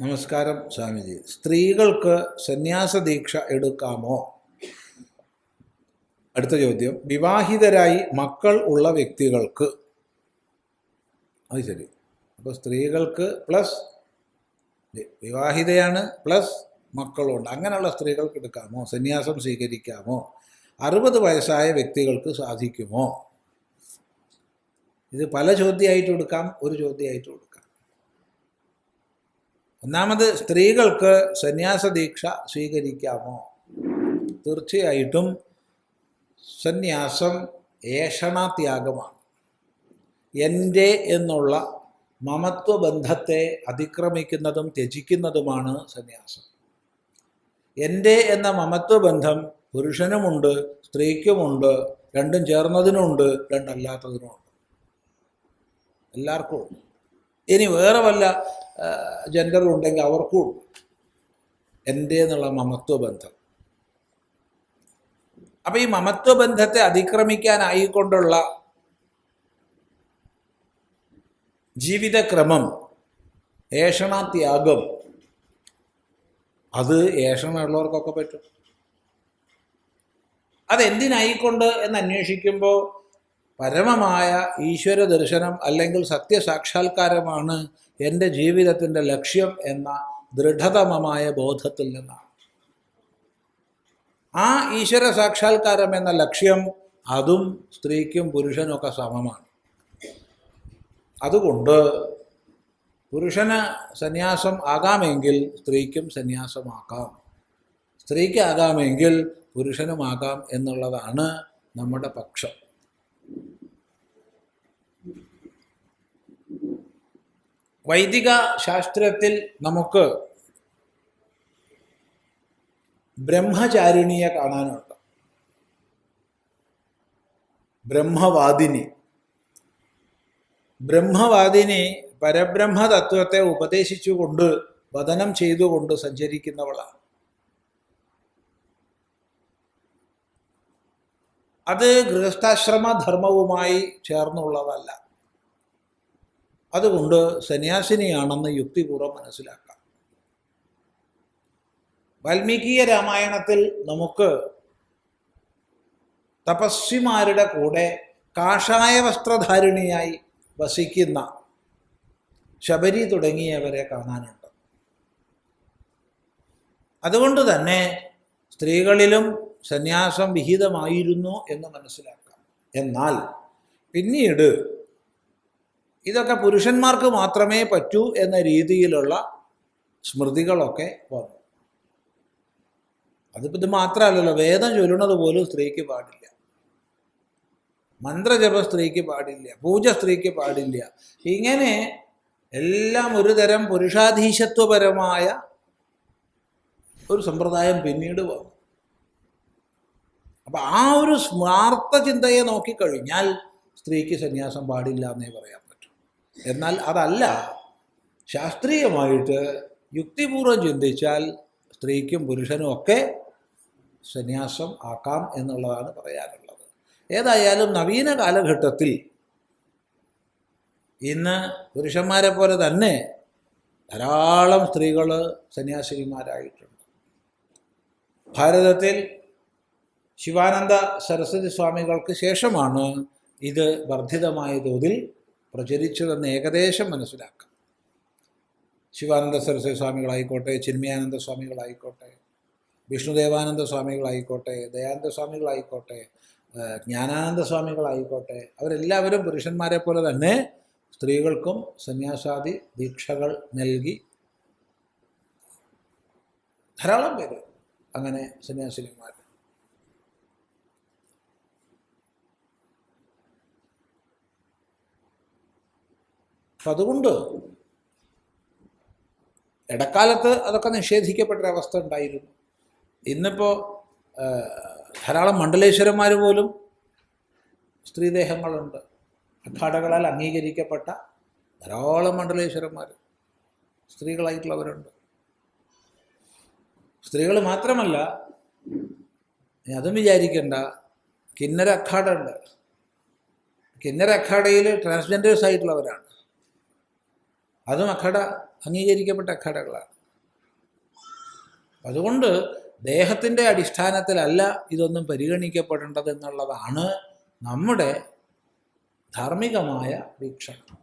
നമസ്കാരം സ്വാമിജി. സ്ത്രീകൾക്ക് സന്യാസ ദീക്ഷ എടുക്കാമോ? അടുത്ത ചോദ്യം. വിവാഹിതരായി മക്കൾ ഉള്ള വ്യക്തികൾക്ക്. അത് ശരി. അപ്പോൾ സ്ത്രീകൾക്ക് പ്ലസ് വിവാഹിതയാണ് പ്ലസ് മക്കളുണ്ട്. അങ്ങനെയുള്ള സ്ത്രീകൾക്ക് എടുക്കാമോ? സന്യാസം സ്വീകരിക്കാമോ? അറുപത് വയസ്സായ വ്യക്തികൾക്ക് സാധിക്കുമോ? ഇത് പല ചോദ്യമായിട്ട് കൊടുക്കാം ഒരു ചോദ്യമായിട്ട് കൊടുക്കാം ഒന്നാമത് സ്ത്രീകൾക്ക് സന്യാസ ദീക്ഷ സ്വീകരിക്കാമോ? തീർച്ചയായിട്ടും സന്യാസം ഏഷണാത്യാഗമാണ്. എന്റെ എന്നുള്ള മമത്വബന്ധത്തെ അതിക്രമിക്കുന്നതും ത്യജിക്കുന്നതുമാണ് സന്യാസം. എന്റെ എന്ന മമത്വബന്ധം പുരുഷനുമുണ്ട് സ്ത്രീക്കുമുണ്ട് രണ്ടും ചേർന്നതിനുമുണ്ട് രണ്ടല്ലാത്തതിനുമുണ്ട്. എല്ലാവർക്കും ഉണ്ട് ഇനി വേറെ വല്ല ജെൻഡറും ഉണ്ടെങ്കിൽ അവർക്കും ഉണ്ട് എന്നുള്ള മമത്വബന്ധം അപ്പം ഈ മമത്വബന്ധത്തെ അതിക്രമിക്കാനായിക്കൊണ്ടുള്ള ജീവിതക്രമം ഏഷണാത്യാഗം അത് ഏഷണമുള്ളവർക്കൊക്കെ പറ്റും. അതെന്തിനായിക്കൊണ്ട് എന്ന് അന്വേഷിക്കുമ്പോൾ പരമമായ ഈശ്വര ദർശനം അല്ലെങ്കിൽ സത്യസാക്ഷാത്കാരമാണ് എന്റെ ജീവിതത്തിന്റെ ലക്ഷ്യം എന്ന ദൃഢതമമായ ബോധത്തിൽ നിന്നാണ്. ആ ഈശ്വര സാക്ഷാത്കാരം എന്ന ലക്ഷ്യം അതും സ്ത്രീക്കും പുരുഷനും ഒക്കെ സമമാണ്. അതുകൊണ്ട് പുരുഷന് സന്യാസം ആകാമെങ്കിൽ സ്ത്രീക്കും സന്യാസമാക്കാം. സ്ത്രീക്ക് ആകാമെങ്കിൽ പുരുഷനുമാകാം എന്നുള്ളതാണ് നമ്മുടെ പക്ഷം. വൈദിക ശാസ്ത്രത്തിൽ നമുക്ക് ബ്രഹ്മചാരിണിയെ കാണാനുണ്ട്. ബ്രഹ്മവാദിനി. ബ്രഹ്മവാദിനി പരബ്രഹ്മ തത്വത്തെ ഉപദേശിച്ചുകൊണ്ട് വദനം ചെയ്തുകൊണ്ട് സഞ്ചരിക്കുന്നവളാണ്. അത് ഗൃഹസ്ഥാശ്രമ ധർമ്മവുമായി ചേർന്നുള്ളതല്ല. അതുകൊണ്ട് സന്യാസിനിയാണെന്ന് യുക്തിപൂർവം മനസ്സിലാക്കാം. വാൽമീകീയ രാമായണത്തിൽ നമുക്ക് തപസ്വിമാരുടെ കൂടെ കാഷായ വസ്ത്രധാരിണിയായി വസിക്കുന്ന ശബരി തുടങ്ങിയവരെ കാണാനുണ്ട്. അതുകൊണ്ട് തന്നെ സ്ത്രീകളിലും സന്യാസം വിഹിതമായിരുന്നു എന്ന് മനസ്സിലാക്കാം. എന്നാൽ പിന്നീട് ഇതൊക്കെ പുരുഷന്മാർക്ക് മാത്രമേ പറ്റൂ എന്ന രീതിയിലുള്ള സ്മൃതികളൊക്കെ വന്നു. അതിപ്പോൾ ഇത് മാത്രമല്ലല്ലോ വേദം ചൊല്ലുന്നത് പോലും സ്ത്രീക്ക് പാടില്ല. മന്ത്രജപം സ്ത്രീക്ക് പാടില്ല പൂജ സ്ത്രീക്ക് പാടില്ല. ഇങ്ങനെ എല്ലാം ഒരു തരം പുരുഷാധീശത്വപരമായ ഒരു സമ്പ്രദായം പിന്നീട് വന്നു. അപ്പം ആ ഒരു സ്മാർത്ഥ ചിന്തയെ നോക്കിക്കഴിഞ്ഞാൽ സ്ത്രീക്ക് സന്യാസം പാടില്ല എന്നേ പറ്റും. എന്നാൽ അതല്ല. ശാസ്ത്രീയമായിട്ട് യുക്തിപൂർവം ചിന്തിച്ചാൽ സ്ത്രീക്കും പുരുഷനും ഒക്കെ സന്യാസം ആക്കാം എന്നുള്ളതാണ് പറയാനുള്ളത്. ഏതായാലും നവീന കാലഘട്ടത്തിൽ ഇന്ന് പുരുഷന്മാരെ പോലെ തന്നെ ധാരാളം സ്ത്രീകൾ സന്യാസിനിമാരായിട്ടുണ്ട്. ഭാരതത്തിൽ ശിവാനന്ദ സരസ്വതി സ്വാമികൾക്ക് ശേഷമാണ് ഇത് വർദ്ധിതമായ തോതിൽ പ്രചരിച്ചതെന്ന് ഏകദേശം മനസ്സിലാക്കാം. ശിവാനന്ദ സരസ്വതി സ്വാമികളായിക്കോട്ടെ ചിന്മയാനന്ദ സ്വാമികളായിക്കോട്ടെ വിഷ്ണുദേവാനന്ദ സ്വാമികളായിക്കോട്ടെ ദയാനന്ദ സ്വാമികളായിക്കോട്ടെ ജ്ഞാനാനന്ദ സ്വാമികളായിക്കോട്ടെ അവരെല്ലാവരും പുരുഷന്മാരെ പോലെ തന്നെ സ്ത്രീകൾക്കും സന്യാസാദി ദീക്ഷകൾ നൽകി ധാരാളം പേര് അങ്ങനെ സന്യാസിനിമാർ അപ്പം അതുകൊണ്ട് ഇടക്കാലത്ത് അതൊക്കെ നിഷേധിക്കപ്പെട്ടൊരവസ്ഥ ഉണ്ടായിരുന്നു. ഇന്നിപ്പോൾ ധാരാളം മണ്ഡലേശ്വരന്മാർ പോലും സ്ത്രീദേഹങ്ങളുണ്ട്. അഖാടകളാൽ അംഗീകരിക്കപ്പെട്ട ധാരാളം മണ്ഡലേശ്വരന്മാർ സ്ത്രീകളായിട്ടുള്ളവരുണ്ട്. സ്ത്രീകൾ മാത്രമല്ല അതും വിചാരിക്കേണ്ട കിന്നര അഖാഡ ഉണ്ട്. കിന്നര അഖാഡയിൽ ട്രാൻസ്ജെൻഡേഴ്സ് ആയിട്ടുള്ളവരാണ് അതും അഖട അംഗീകരിക്കപ്പെട്ട അഖടകളാണ്. അതുകൊണ്ട് ദേഹത്തിന്റെ അടിസ്ഥാനത്തിലല്ല ഇതൊന്നും പരിഗണിക്കപ്പെടേണ്ടതെന്നുള്ളതാണ് നമ്മുടെ ധാർമ്മികമായ വീക്ഷണം.